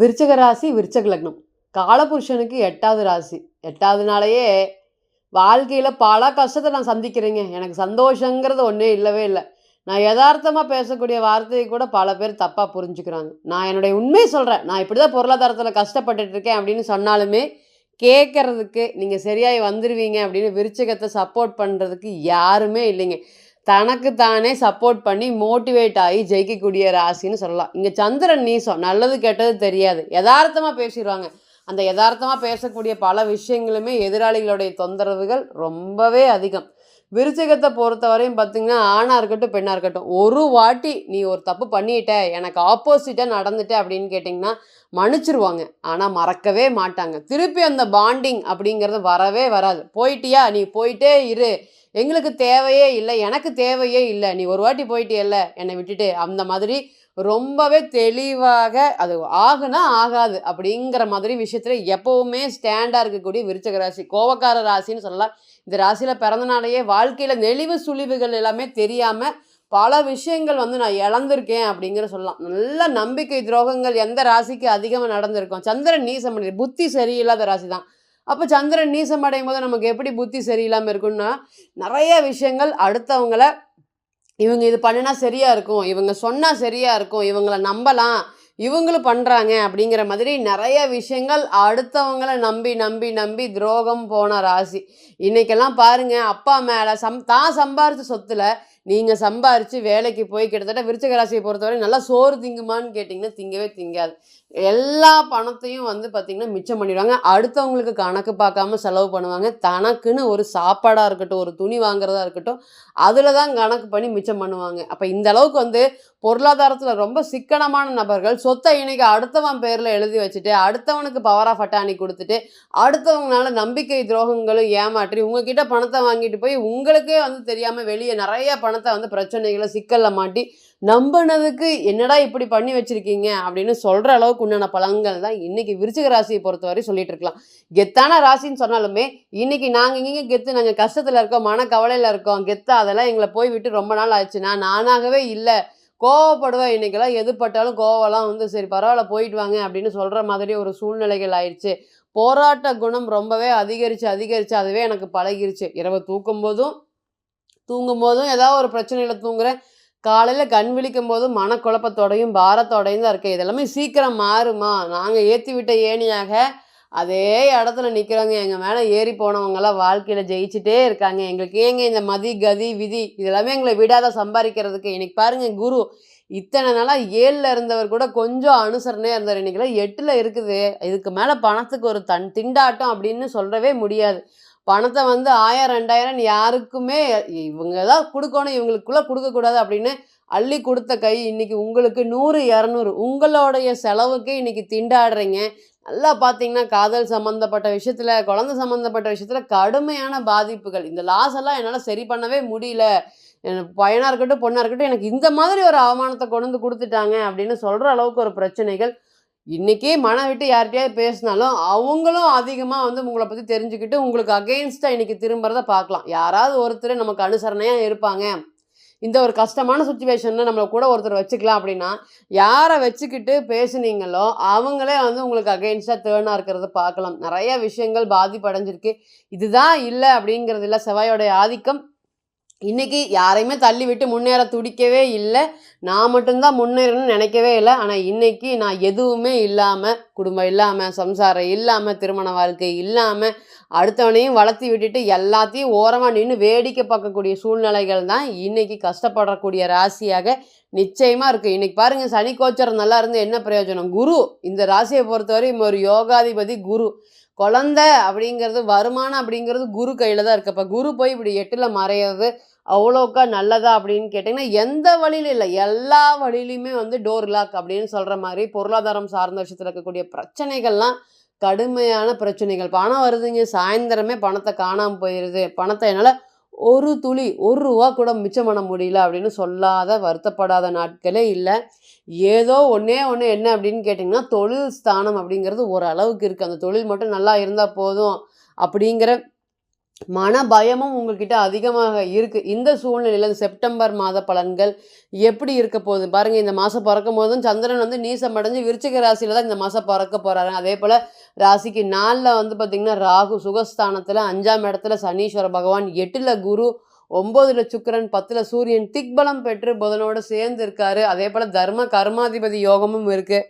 விருச்சக ராசி விருச்சக லக்னம். காலபுருஷனுக்கு எட்டாவது ராசி. எட்டாவதுனாலேயே வாழ்க்கையில் பல கஷ்டத்தை நான் சந்திக்கிறேங்க. எனக்கு சந்தோஷங்கிறது ஒன்றே இல்லவே இல்லை. நான் யதார்த்தமாக பேசக்கூடிய வார்த்தையை கூட பல பேர் தப்பாக புரிஞ்சுக்கிறாங்க. நான் என்னுடைய உண்மையை சொல்கிறேன் நான் இப்படி தான் பொருளாதாரத்தில் கஷ்டப்பட்டுட்டு இருக்கேன் அப்படின்னு சொன்னாலுமே கேட்குறதுக்கு நீங்கள் சரியாகி வந்துடுவீங்க அப்படின்னு விருச்சகத்தை சப்போர்ட் பண்ணுறதுக்கு யாருமே இல்லைங்க. தனக்கு தானே சப்போர்ட் பண்ணி மோட்டிவேட் ஆகி ஜெயிக்கக்கூடிய ராசின்னு சொல்லலாம். இங்கே சந்திரன் நீசம் நல்லது கெட்டது தெரியாது. யதார்த்தமாக பேசிடுவாங்க. அந்த யதார்த்தமாக பேசக்கூடிய பல விஷயங்களுமே எதிராளிகளுடைய தொந்தரவுகள் ரொம்பவே அதிகம். விருச்சிகத்தை பொறுத்தவரையும் பார்த்திங்கன்னா ஆணாக இருக்கட்டும் பெண்ணாக இருக்கட்டும் ஒரு வாட்டி நீ ஒரு தப்பு பண்ணிட்ட எனக்கு ஆப்போசிட்டாக நடந்துட்ட அப்படின்னு கேட்டிங்கன்னா மன்னிச்சிருவாங்க. ஆனால் மறக்கவே மாட்டாங்க. திருப்பி அந்த பாண்டிங் அப்படிங்கிறது வரவே வராது. போயிட்டியா? நீ போயிட்டே இரு. எங்களுக்கு தேவையே இல்லை எனக்கு தேவையே இல்லை நீ ஒரு வாட்டி போயிட்டியல்ல என்னை விட்டுட்டு அந்த மாதிரி ரொம்பவே தெளிவாக அது ஆகுனா ஆகாது அப்படிங்கிற மாதிரி விஷயத்தில் எப்போவுமே ஸ்டாண்டாக இருக்கக்கூடிய விருச்சக ராசி கோவக்கார ராசின்னு சொல்லலாம். இந்த ராசியில் பிறந்தனாலேயே வாழ்க்கையில் நெளிவு சுழிவுகள் எல்லாமே தெரியாமல் பல விஷயங்கள் வந்து நான் இழந்திருக்கேன் அப்படிங்கிற சொல்லலாம். நல்ல நம்பிக்கை துரோகங்கள் எந்த ராசிக்கு அதிகமாக நடந்திருக்கும்? சந்திரன் நீசம் புத்தி சரியில்லாத ராசி தான் அப்போ சந்திரன் நீசம் அடையும் போது நமக்கு எப்படி புத்தி சரியில்லாமல் இருக்குன்னா நிறைய விஷயங்கள் அடுத்தவங்கள இவங்க இது பண்ணினா சரியாக இருக்கும் இவங்க சொன்னால் சரியாக இருக்கும் இவங்கள நம்பலாம் இவங்களும் பண்ணுறாங்க அப்படிங்கிற மாதிரி நிறைய விஷயங்கள் அடுத்தவங்களை நம்பி நம்பி நம்பி துரோகம் போன ராசி. இன்றைக்கெல்லாம் பாருங்கள் அப்பா மேலே சம் தான் சம்பாரித்த சொத்தில் நீங்கள் சம்பாரித்து வேலைக்கு போய் கிட்டத்தட்ட விருச்சக ராசியை பொறுத்தவரை நல்லா சோறு திங்குமான்னு கேட்டிங்கன்னா திங்கவே திங்காது. எல்லா பணத்தையும் வந்து பார்த்திங்கன்னா மிச்சம் பண்ணிடுவாங்க. அடுத்தவங்களுக்கு கணக்கு பார்க்காம செலவு பண்ணுவாங்க. தனக்குன்னு ஒரு சாப்பாடாக இருக்கட்டும் ஒரு துணி வாங்குறதா இருக்கட்டும் அதில் தான் கணக்கு பண்ணி மிச்சம் பண்ணுவாங்க. அப்போ இந்த அளவுக்கு வந்து பொருளாதாரத்தில் ரொம்ப சிக்கனமான நபர்கள் சொத்தை இன்னைக்கு அடுத்தவன் பேரில் எழுதி வச்சுட்டு அடுத்தவனுக்கு பவர் ஆஃப் அட்டானி கொடுத்துட்டு அடுத்தவங்களால நம்பிக்கை துரோகங்களும் ஏமாற்றி உங்ககிட்ட பணத்தை வாங்கிட்டு போய் உங்களுக்கே வந்து தெரியாமல் வெளியே நிறைய பணம் பணத்தை வந்து பிரச்சனைகளை சிக்கலில் மாட்டி நம்பினதுக்கு என்னடா இப்படி பண்ணி வச்சுருக்கீங்க அப்படின்னு சொல்கிற அளவுக்கு உண்டான பலன்கள் தான் இன்றைக்கி விருச்சிக ராசியை பொறுத்தவரை சொல்லிட்டு இருக்கலாம். கெத்தான ராசின்னு சொன்னாலுமே இன்றைக்கி நாங்கள் இங்கே கெத்து நாங்கள் கஷ்டத்தில் இருக்கோம் மன கவலையில் இருக்கோம் கெத்தா அதெல்லாம் எங்களை போய் விட்டு ரொம்ப நாள் ஆச்சுன்னா நான் நானாகவே இல்லை. கோவப்படுவேன் இன்றைக்கெல்லாம் எதுப்பட்டாலும் கோவம்லாம் வந்து சரி பரவாயில்ல போயிட்டு வாங்க அப்படின்னு சொல்கிற மாதிரி ஒரு சூழ்நிலைகள் ஆயிடுச்சு. போராட்ட குணம் ரொம்பவே அதிகரித்து அதிகரித்து அதுவே எனக்கு பழகிருச்சு. இரவு தூக்கும் போதும் தூங்கும் போதும் ஏதாவது ஒரு பிரச்சனையில் தூங்குறேன். காலையில் கண் விழிக்கும் போதும் மனக்குழப்பத்தோடையும் பாரத்தோடையும் தான் இருக்கேன். இதெல்லாமே சீக்கிரம் மாறுமா? நாங்கள் ஏற்றி விட்ட ஏணியாக அதே இடத்துல நிற்கிறவங்க எங்கள் மேலே ஏறி போனவங்கெல்லாம் வாழ்க்கையில் ஜெயிச்சுட்டே இருக்காங்க. எங்களுக்கு ஏங்க இந்த மதி கதி விதி இதெல்லாமே எங்களை விடாத சம்பாதிக்கிறதுக்கு? இன்னைக்கு பாருங்க குரு இத்தனை நாளாக ஏழில் இருந்தவர் கூட கொஞ்சம் அனுசரணையாக இருந்தார். இன்னைக்கெல்லாம் எட்டில் இருக்குது. இதுக்கு மேலே பணத்துக்கு ஒரு தன் திண்டாட்டம் அப்படின்னு சொல்லவே முடியாது. பணத்தை வந்து ஆயிரம் ரெண்டாயிரம் யாருக்குமே இவங்க தான் கொடுக்கணும் இவங்களுக்குள்ளே கொடுக்கக்கூடாது அப்படின்னு அள்ளி கொடுத்த கை இன்னைக்கு உங்களுக்கு நூறு இரநூறு உங்களுடைய செலவுக்கே இன்றைக்கி திண்டாடுறீங்க. நல்லா பார்த்தீங்கன்னா காதல் சம்மந்தப்பட்ட விஷயத்தில் குழந்தை சம்மந்தப்பட்ட விஷயத்தில் கடுமையான பாதிப்புகள். இந்த லாஸ் எல்லாம் என்னால் சரி பண்ணவே முடியல. பையனாக இருக்கட்டும் பொண்ணாக இருக்கட்டும் எனக்கு இந்த மாதிரி ஒரு அவமானத்தை கொண்டு வந்து கொடுத்துட்டாங்க அப்படின்னு சொல்கிற அளவுக்கு ஒரு பிரச்சனைகள். இன்றைக்கி மனம் விட்டு யார்கிட்டயாவது பேசினாலும் அவங்களும் அதிகமாக வந்து உங்களை பற்றி தெரிஞ்சுக்கிட்டு உங்களுக்கு அகெயின்ஸ்டாக இன்றைக்கி திரும்புறத பார்க்கலாம். யாராவது ஒருத்தர் நமக்கு அனுசரணையாக இருப்பாங்க. இந்த ஒரு கஷ்டமான சுச்சுவேஷனில் நம்மளை கூட ஒருத்தர் வச்சுக்கலாம் அப்படின்னா யாரை வச்சுக்கிட்டு பேசுனீங்களோ அவங்களே வந்து உங்களுக்கு அகெயின்ஸ்டாக தேர்னாக இருக்கிறத பார்க்கலாம். நிறைய விஷயங்கள் பாதிப்படைஞ்சிருக்கு. இதுதான் இல்லை அப்படிங்கிறது இல்லை செவ்வாயோடைய ஆதிக்கம் இன்றைக்கி யாரையுமே தள்ளி விட்டு முன்னேற துடிக்கவே இல்லை. நான் மட்டும்தான் முன்னேறணும்னு நினைக்கவே இல்லை. ஆனால் இன்றைக்கி நான் எதுவுமே இல்லாமல் குடும்பம் இல்லாமல் சம்சாரம் இல்லாமல் திருமண வாழ்க்கை இல்லாமல் அடுத்தவனையும் வளர்த்தி விட்டுட்டு எல்லாத்தையும் ஓரமாக நின்று வேடிக்கை பார்க்கக்கூடிய சூழ்நிலைகள் தான் இன்றைக்கி கஷ்டப்படக்கூடிய ராசியாக நிச்சயமாக இருக்குது இன்றைக்கி பாருங்கள் சனி கோச்சரம் நல்லா இருந்து என்ன பிரயோஜனம்? குரு. இந்த ராசியை பொறுத்தவரை ஒரு யோகாதிபதி குரு. குழந்தை அப்படிங்கிறது வருமானம் அப்படிங்கிறது குரு கையில் தான் இருக்குது அப்போ குரு போய் இப்படி எட்டில் மறையிறது அவ்வளோக்கா நல்லதா அப்படின்னு கேட்டிங்கன்னா எந்த வழியிலும் இல்லை. எல்லா வழியிலையுமே வந்து டோர் லாக் அப்படின்னு சொல்கிற மாதிரி பொருளாதாரம் சார்ந்த விஷயத்தில் இருக்கக்கூடிய பிரச்சனைகள்லாம் கடுமையான பிரச்சனைகள். பணம் வருதுங்க. சாயந்தரமே பணத்தை காணாமல் போயிடுது பணத்தை என்னால் ஒரு துளி ஒரு ரூபா கூட மிச்சம் பண்ண முடியல அப்படின்னு சொல்லாத வருத்தப்படாத நாட்களே இல்லை. ஏதோ ஒன்றே ஒன்று என்ன அப்படின்னு கேட்டிங்கன்னா தொழில் ஸ்தானம் அப்படிங்கிறது ஒரு அளவுக்கு இருக்குது அந்த தொழில் மட்டும் நல்லா இருந்தால் போதும் அப்படிங்கிற மன பயமும் உங்ககிட்ட அதிகமாக இருக்கு. இந்த சூழ்நிலையில் செப்டம்பர் மாத பலன்கள் எப்படி இருக்க போகுது? பாருங்க இந்த மாதம் பிறக்கும் போதும் சந்திரன் வந்து நீசம் அடைஞ்சு விருச்சிக ராசியில தான் இந்த மாசம் பொறக்க போறாரு. அதேபோல ராசிக்கு நாளில் வந்து பார்த்தீங்கன்னா, ராகு சுகஸ்தானத்தில் அஞ்சாம் இடத்துல சனீஸ்வர பகவான், எட்டில் குரு, 9ல சுக்கிரன், 10ல சூரியன் திக்பலம் பெற்று புதனோடு சேர்ந்து இருக்காரு. அதேபோல தர்ம கர்மாதிபதி யோகமும் இருக்கு.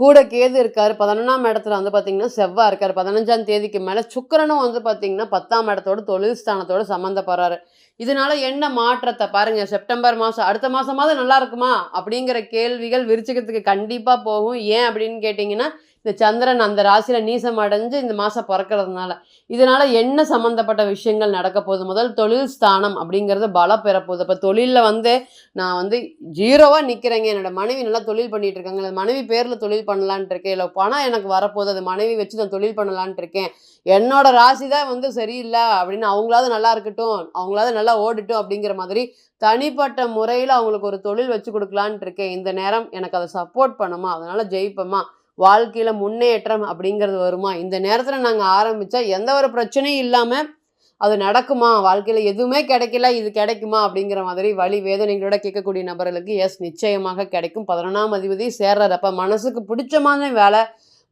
கூட கேது இருக்கார் பதினொன்றாம் இடத்துல வந்து பார்த்தீங்கன்னா, செவ்வா இருக்காரு. 15ஆம் தேதிக்கு மேலே சுக்கிரனும் வந்து பார்த்தீங்கன்னா, 10ஆம் இடத்தோட தொழில் ஸ்தானத்தோட சம்மந்தப்படுறாரு. இதனால என்ன மாற்றத்தை பாருங்கள் செப்டம்பர் மாதம் அடுத்த மாதமாவது நல்லா இருக்குமா? அப்படிங்கிற கேள்விகள் விருச்சிகத்துக்கு கண்டிப்பாக போகும். ஏன் அப்படின்னு கேட்டிங்கன்னா இந்த சந்திரன் அந்த ராசியில் நீசம் அடைஞ்சு இந்த மாதம் பிறக்கிறதுனால இதனால் என்ன சம்மந்தப்பட்ட விஷயங்கள் நடக்க போகுது? முதல் தொழில் ஸ்தானம் அப்படிங்கிறது பலம் பெறப்போகுது. இப்போ தொழிலில் வந்து நான் வந்து ஜீரோவாக நிற்கிறேங்க என்னோட மனைவி நல்லா தொழில் பண்ணிகிட்டு இருக்காங்க. இல்ல மனைவி பேரில் தொழில் பண்ணலான்ட்டு இருக்கேன். இல்லை பணம் எனக்கு வரப்போகுது. அது மனைவி வச்சு நான் தொழில் பண்ணலான்ட்டு இருக்கேன். என்னோடய ராசி தான் வந்து சரியில்லை அப்படின்னு அவங்களாவது நல்லா இருக்கட்டும். அவங்களாவது நல்லா ஓடட்டும் அப்படிங்கிற மாதிரி தனிப்பட்ட முறையில் அவங்களுக்கு ஒரு தொழில் வச்சு கொடுக்கலான்ட்டு இருக்கேன். இந்த நேரம் எனக்கு அதை சப்போர்ட் பண்ணுமா? அதனால் ஜெயிப்பேமா? வாழ்க்கையில் முன்னேற்றம் அப்படிங்கிறது வருமா? இந்த நேரத்தில் நாங்கள் ஆரம்பித்தா எந்த ஒரு பிரச்சனையும் இல்லாமல் அது நடக்குமா? வாழ்க்கையில் எதுவுமே கிடைக்கல. இது கிடைக்குமா? அப்படிங்கிற மாதிரி வழி வேதனைகளோட கேட்கக்கூடிய நபர்களுக்கு எஸ் நிச்சயமாக கிடைக்கும். 11ஆம் அதிபதி சேர்றாரு. மனசுக்கு பிடிச்சமான வேலை,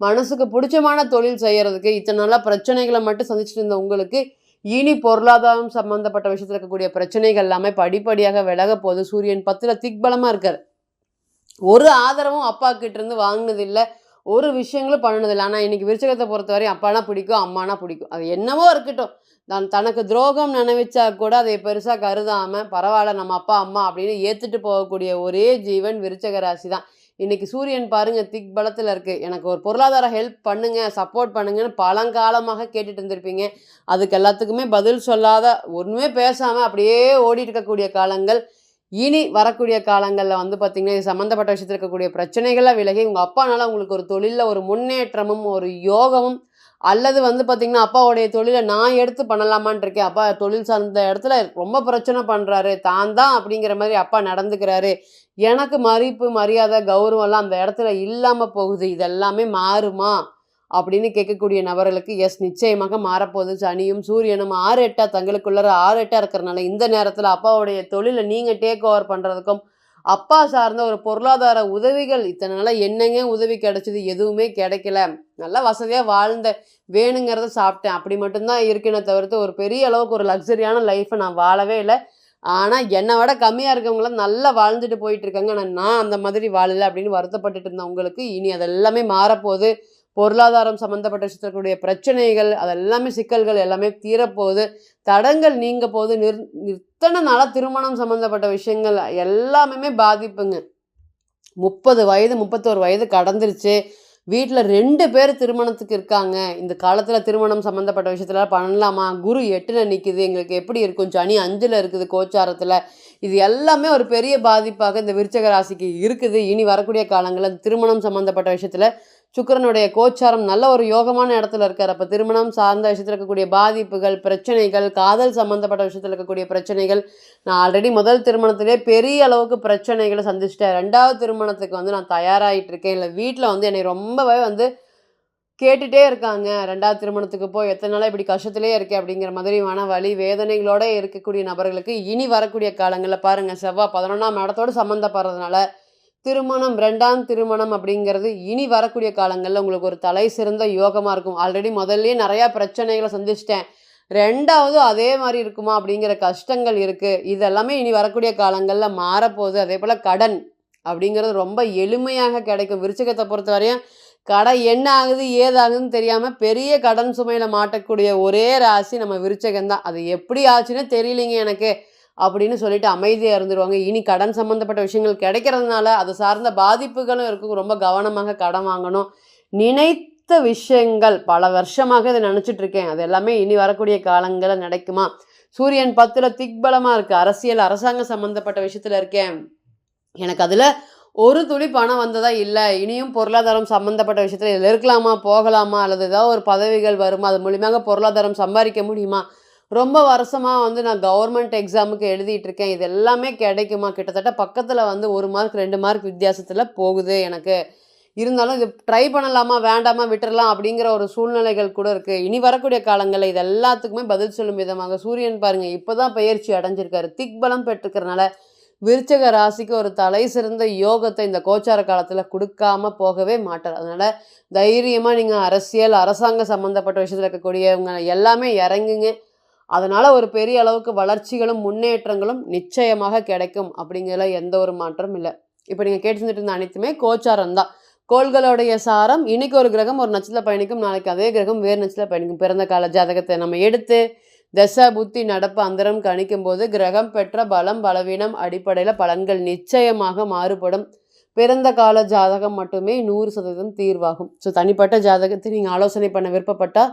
மனசுக்கு பிடிச்சமான தொழில் செய்கிறதுக்கு இத்தனை நல்லா பிரச்சனைகளை மட்டும் சந்திச்சுட்டு இருந்த உங்களுக்கு, இனி பொருளாதாரம் சம்மந்தப்பட்ட விஷயத்தில் இருக்கக்கூடிய பிரச்சனைகள் எல்லாமே படிப்படியாக விலக போகுது. சூரியன் பத்தில் திக்பலமாக இருக்கார் ஒரு ஆதரவும் அப்பா கிட்டேருந்து வாங்கினதில்லை ஒரு விஷயங்களும் பண்ணுனது ஆனால் இன்றைக்கி விருச்சகத்தை விருச்சிகத்த பொறுத்தவரையும் அப்பான்னா பிடிக்கும், அம்மானா பிடிக்கும். அது என்னவோ இருக்கட்டும். தான் தனக்கு துரோகம் நினைவிச்சா கூட அதை பெருசாக கருதாமல் பரவாயில்ல நம்ம அப்பா, அம்மா அப்படின்னு ஏற்றுட்டு போகக்கூடிய ஒரே ஜீவன் விருச்சக ராசி தான். இன்னைக்கு சூரியன் பாருங்கள் திக் பலத்தில் இருக்குது எனக்கு ஒரு பொருளாதார ஹெல்ப் பண்ணுங்கள் சப்போர்ட் பண்ணுங்கன்னு பழங்காலமாக கேட்டுட்டு இருந்திருப்பீங்க. அதுக்கு எல்லாத்துக்குமே பதில் சொல்லாத, ஒன்றுமே பேசாமல் அப்படியே ஓடிட்டு இருக்கக்கூடிய காலங்கள், இனி வரக்கூடிய காலங்களில் வந்து பார்த்தீங்கன்னா, இது சம்மந்தப்பட்ட விஷயத்தில் இருக்கக்கூடிய பிரச்சனைகளாக விலகி, உங்கள் அப்பானால உங்களுக்கு ஒரு தொழிலில் ஒரு முன்னேற்றமும், ஒரு யோகமும் அல்லது வந்து பார்த்தீங்கன்னா, அப்பாவுடைய தொழிலை நான் எடுத்து பண்ணலாமான்னு இருக்கேன். அப்பா தொழில் சார்ந்த இடத்துல ரொம்ப பிரச்சனை பண்ணுறாரு தான் தான் அப்படிங்கிற மாதிரி அப்பா நடந்துக்கிறாரு. எனக்கு மதிப்பு, மரியாதை, கௌரவம்லாம் அந்த இடத்துல இல்லாமல் போகுது. இதெல்லாமே மாறுமா? அப்படின்னு கேட்கக்கூடிய நபர்களுக்கு எஸ் நிச்சயமாக மாறப்போகுது. சனியும், சூரியனும் 6, 8ஆ தங்களுக்குள்ளார 6, 8ஆ இருக்கிறனால, இந்த நேரத்தில் அப்பாவுடைய தொழிலை நீங்கள் டேக் ஓவர் பண்ணுறதுக்கும் அப்பா சார்ந்த ஒரு பொருளாதார உதவிகள் இத்தனை நாளாக என்னங்க உதவி கிடைச்சது? எதுவுமே கிடைக்கல. நல்லா வசதியாக வாழ்ந்த வேணுங்கிறத சாப்பிட்டேன். அப்படி மட்டும்தான் இருக்கேனே தவிர்த்து, ஒரு பெரிய அளவுக்கு ஒரு லக்ஸரியான லைஃப்பை நான் வாழவே இல்லை ஆனால் என்னை விட கம்மியாக இருக்கவங்களாம் நல்லா வாழ்ந்துட்டு போயிட்டு இருக்காங்க. ஆனால் நான் அந்த மாதிரி வாழலை அப்படின்னு வருத்தப்பட்டுட்டு இருந்தேன் உங்களுக்கு, இனி அதெல்லாமே மாறப்போகுது. பொருளாதாரம் சம்மந்தப்பட்ட விஷயத்துல பிரச்சனைகள், அது எல்லாமே சிக்கல்கள் எல்லாமே தீரப்போகுது. தடங்கல் நீங்க போது நிர் இத்தன நாளாக திருமணம் சம்மந்தப்பட்ட விஷயங்கள் எல்லாமே பாதிப்புங்க. 30 வயது, 31 வயது கடந்துருச்சு. வீட்டில் ரெண்டு பேர் திருமணத்துக்கு இருக்காங்க. இந்த காலத்தில் திருமணம் சம்மந்தப்பட்ட விஷயத்துலலாம் பண்ணலாமா? குரு எட்டில் நிற்கிது எங்களுக்கு எப்படி இருக்கும்? சனி அஞ்சில் இருக்குது கோச்சாரத்தில் இது எல்லாமே ஒரு பெரிய பாதிப்பாக இந்த விருச்சக ராசிக்கு இருக்குது. இனி வரக்கூடிய காலங்களில் திருமணம் சம்மந்தப்பட்ட விஷயத்தில் சுக்கிரனுடைய கோச்சாரம் நல்ல ஒரு யோகமான இடத்துல இருக்கார் அப்போ திருமணம் சார்ந்த விஷயத்தில் இருக்கக்கூடிய பாதிப்புகள், பிரச்சனைகள், காதல் சம்மந்தப்பட்ட விஷயத்தில் இருக்கக்கூடிய பிரச்சனைகள், நான் ஆல்ரெடி முதல் திருமணத்திலேயே பெரிய அளவுக்கு பிரச்சனைகளை சந்திச்சிட்டேன் ரெண்டாவது திருமணத்துக்கு வந்து நான் தயாராகிட்டு இருக்கேன். இல்லை வீட்டில் வந்து என்னை ரொம்பவே வந்து கேட்டுகிட்டே இருக்காங்க. ரெண்டாவது திருமணத்துக்கு போய் எத்தனை நாளாக இப்படி கஷ்டத்திலே இருக்கே அப்படிங்கிற மாதிரியான வழி வலி, இருக்கக்கூடிய நபர்களுக்கு இனி வரக்கூடிய காலங்களில் பாருங்கள் செவ்வாய் 11ஆம் இடத்தோட சம்மந்தப்படுறதுனால, திருமணம் ரெண்டாம் திருமணம் அப்படிங்கிறது இனி வரக்கூடிய காலங்களில் உங்களுக்கு ஒரு தலை சிறந்த யோகமாக இருக்கும். ஆல்ரெடி முதல்லயே நிறையா பிரச்சனைகளை சந்திச்சிட்டேன் ரெண்டாவது அதே மாதிரி இருக்குமா? அப்படிங்கிற கஷ்டங்கள் இருக்குது இதெல்லாமே இனி வரக்கூடிய காலங்களில் மாறப்போகுது. அதே போல் கடன் அப்படிங்கிறது ரொம்ப எளிமையாக கிடைக்கும். விருச்சிகத்த பொறுத்தவரையும் கடன் என்ன ஆகுது? ஏதாகுதுன்னு தெரியாமல் பெரிய கடன் சுமையில் மாட்டக்கூடிய ஒரே ராசி நம்ம விருச்சிகம் தான். அது எப்படி ஆச்சுன்னு தெரியலைங்க எனக்கு. அப்படின்னு சொல்லிட்டு அமைதியாக இருந்துருவாங்க. இனி கடன் சம்மந்தப்பட்ட விஷயங்கள் கிடைக்கிறதுனால, அது சார்ந்த பாதிப்புகளும் இருக்கும். ரொம்ப கவனமாக கடன் வாங்கணும். நினைத்த விஷயங்கள் பல வருஷமாக இதை நினச்சிட்டு இருக்கேன். அது எல்லாமே இனி வரக்கூடிய காலங்களில் நடக்குமா? சூரியன் பத்தில் திக்பலமாக இருக்குது அரசியல், அரசாங்கம் சம்மந்தப்பட்ட விஷயத்தில் இருக்கேன். எனக்கு அதில் ஒரு துளி பணம் வந்ததா இல்லை இனியும் பொருளாதாரம் சம்மந்தப்பட்ட விஷயத்தில் இதில் இருக்கலாமா? போகலாமா? அல்லது ஏதாவது ஒரு பதவிகள் வருமா? அது மூலியமாக பொருளாதாரம் சம்பாதிக்க முடியுமா? ரொம்ப வருஷமாக வந்து நான் கவர்மெண்ட் எக்ஸாமுக்கு எழுதிட்டு இருக்கேன். இது எல்லாமே கிடைக்குமா? கிட்டத்தட்ட பக்கத்தில் வந்து ஒரு மார்க், ரெண்டு மார்க் வித்தியாசத்தில் போகுது எனக்கு. இருந்தாலும் இது ட்ரை பண்ணலாமா வேண்டாமா விட்டுறலாம் அப்படிங்கிற ஒரு சூழ்நிலைகள் கூட இருக்குது இனி வரக்கூடிய காலங்களில் இது எல்லாத்துக்குமே பதில் சொல்லும் விதமாக சூரியன் பாருங்கள் இப்போ தான் பயிற்சி அடைஞ்சிருக்காரு திக்பலம் பெற்றுக்கிறனால விருச்சக ராசிக்கு ஒரு தலை சிறந்த யோகத்தை இந்த கோச்சார காலத்தில் கொடுக்காம போகவே மாட்டார் அதனால் தைரியமாக நீங்கள் அரசியல் அரசாங்க சம்மந்தப்பட்ட விஷயத்தில் இருக்கக்கூடியவங்க எல்லாமே இறங்குங்க அதனால் ஒரு பெரிய அளவுக்கு வளர்ச்சிகளும் முன்னேற்றங்களும் நிச்சயமாக கிடைக்கும் அப்படிங்கிறதுல எந்த ஒரு மாற்றமும் இல்லை. இப்போ நீங்கள் கேட்டு செஞ்சுட்டு இருந்த அனைத்துமே கோச்சாரம் தான். கோள்களுடைய சாரம் இன்னைக்கு ஒரு கிரகம் ஒரு நட்சத்திர பயணிக்கும் நாளைக்கு அதே கிரகம் வேறு நட்சத்திர பயணிக்கும். பிறந்த கால ஜாதகத்தை நம்ம எடுத்து தச புத்தி நடப்பு அந்தரம் கணிக்கும் போது கிரகம் பெற்ற பலம் பலவீனம் அடிப்படையில் பலன்கள் நிச்சயமாக மாறுபடும். பிறந்த கால ஜாதகம் மட்டுமே நூறு சதவீதம் தீர்வாகும். ஸோ தனிப்பட்ட ஜாதகத்தை நீங்கள் ஆலோசனை பண்ண விருப்பப்பட்டால்